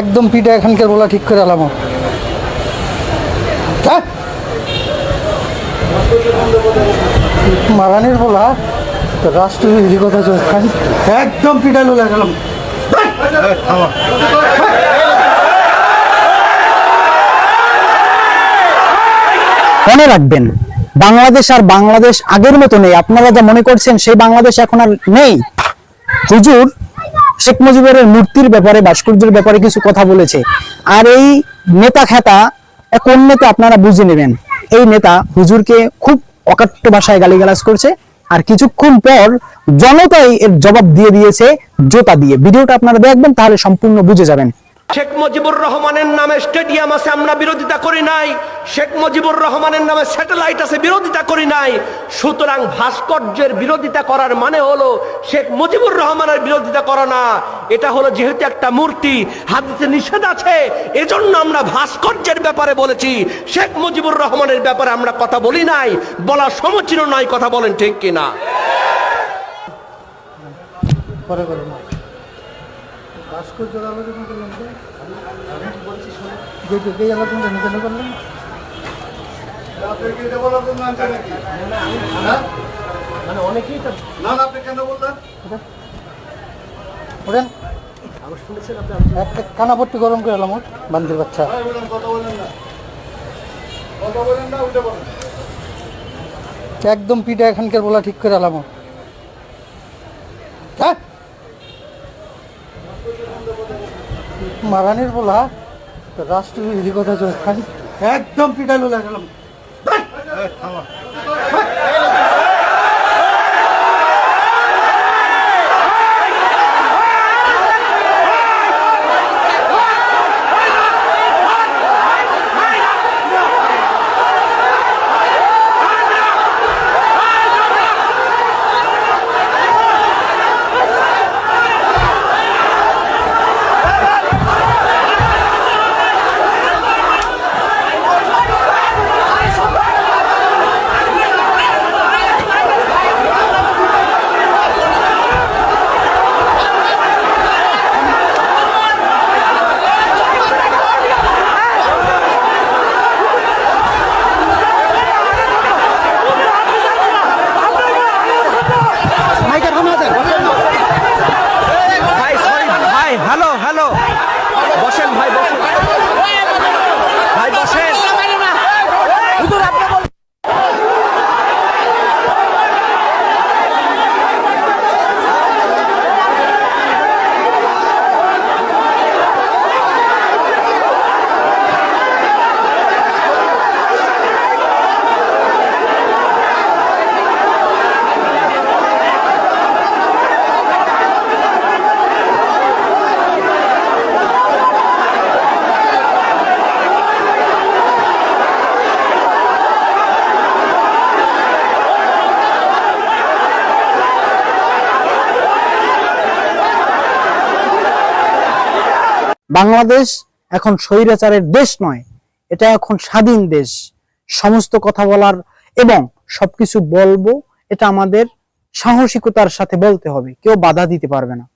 একদম পিঠা এখানকার বলা ঠিক করে আলাম মারানির বলা তো রাষ্ট্রবিরোধী কথা চলছে একদম পিঠা লোলা গেলাম। মনে রাখবেন, বাংলাদেশ আর বাংলাদেশ আগের মতো নেই। আপনারা যা মনে করছেন, সেই বাংলাদেশ এখন আর নেই। হুজুর শেখ মুজিবের মূর্তির ব্যাপারে, ভাস্কর্যের ব্যাপারে কিছু কথা বলেছে। আর এই নেতা খেতা কোন নেতা আপনারা বুঝে নেবেন? এই নেতা হুজুরকে খুব অকাট্য ভাষায় গালিগালাজ করছে, আর কিছুক্ষণ পর জনতাই এর জবাব দিয়ে দিয়েছে জোতা দিয়ে। ভিডিওটা আপনারা দেখবেন, তাহলে সম্পূর্ণ বুঝে যাবেন। শেখ মুজিবুর রহমানের নামে স্টেডিয়াম আছে, আমরা বিরোধিতা করি নাই। শেখ মুজিবুর রহমানের নামে স্যাটেলাইট আছে, বিরোধিতা করি নাই। সুতরাং ভাস্কর্যের বিরোধিতা করার মানে হলো, শেখ মুজিবুর রহমানের বিরোধিতা করা না। এটা হলো যেহেতু একটা মূর্তি, হাদিসে নিষেধ আছে, এজন্য আমরা ভাস্কর্যের ব্যাপারে বলেছি। শেখ মুজিবুর রহমানের ব্যাপারে আমরা কথা বলি নাই বলা সমীচীন নয়, কথা বলেন ঠিক কিনা? পরে ভাস্কর্য আলোচনা করলাম তো যে যে আলোচনা কেন করলেন মানে অনেকেই তো ওঠেন। একটা কানাপট্টি গরম করে এলাম ওর বান্দির বাচ্চা। একদম পিঠা এখানকার বলা ঠিক করে এলাম ওর। হ্যাঁ? মারানির বলা তো রাষ্ট্রবিরোধী কথা একদম পিটালো লোলা বাংলাদেশ এখন স্বৈরাচারের দেশ নয়, এটা এখন স্বাধীন দেশ। সমস্ত কথা বলার এবং সবকিছু বলব, এটা আমাদের সাহসিকতার সাথে বলতে হবে, কেউ বাধা দিতে পারবে না।